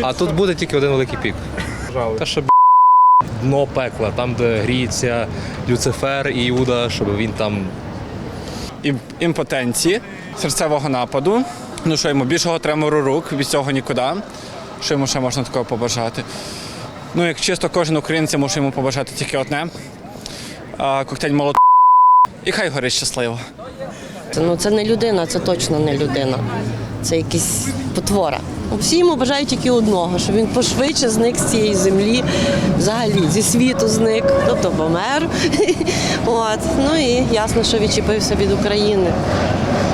А тут буде тільки один великий пік. Та щоб дно пекла, там, де гріється Люцифер і Іуда, щоб він там ім- імпотенції, серцевого нападу. Ну що йому більшого тремору рук, від цього нікуди. Що йому ще можна такого побажати? Ну, як чисто кожен українець може йому побажати тільки одне. А, коктейль молот. І хай горить щасливо. Це, Ну, це не людина, це точно не людина. Це якийсь потвора. Всі йому бажають тільки одного, щоб він пошвидше зник з цієї землі, взагалі зі світу зник, тобто помер. От. Ну і ясно, що відчепився від України.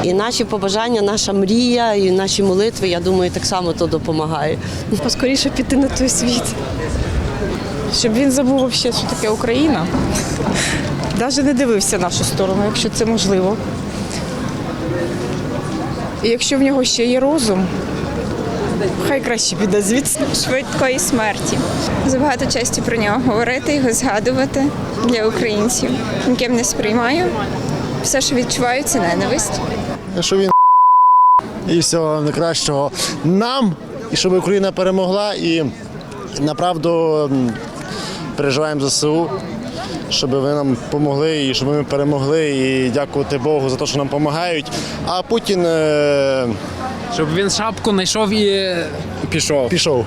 І наші побажання, наша мрія, і наші молитви, я думаю, так само то допомагає. поскоріше піти на той світ. Щоб він забув що таке Україна. Навіть не дивився нашу сторону, якщо це можливо. І якщо в нього ще є розум, хай краще піде звідси. швидкої смерті. Забагато часті про нього говорити, його згадувати для українців. Ніким не сприймаю. Все, що відчуваю, це ненависть. що він і всього найкращого нам, і щоб Україна перемогла. І направду переживаємо за ЗСУ, щоб ви нам допомогли і щоб ми перемогли. І дякувати Богу за те, що нам допомагають. А Путін е, Щоб він шапку знайшов і Пішов. пішов.